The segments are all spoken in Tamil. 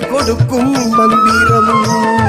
கொடுக்கும் மந்திரம்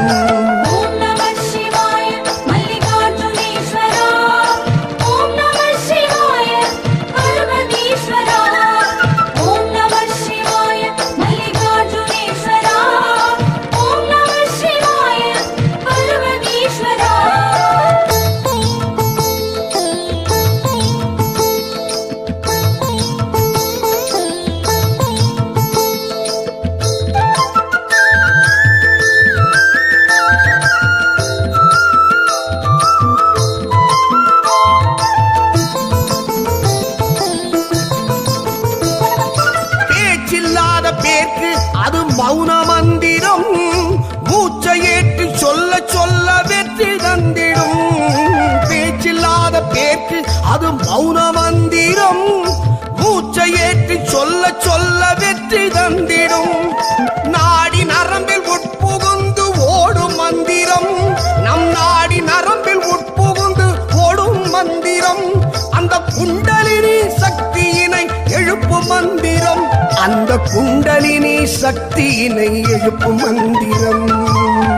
ஏற்று அது மௌன மந்திரம். மூச்சை ஏற்று சொல்ல சொல்ல வெற்றி தந்திடும். பேச்சில்லாத பேச்சு அது மௌன மந்திரம். மூச்சை ஏற்று சொல்ல சொல்ல வெற்றி தந்திடும். நாடி நரம்பில் உட்புகுந்து ஓடும் மந்திரம். நம் நாடி நரம்பில் உட்புகுந்து ஓடும் மந்திரம். அந்த குண்ட குண்டலினி சக்தியினை எழுப்பும் மந்திரம்.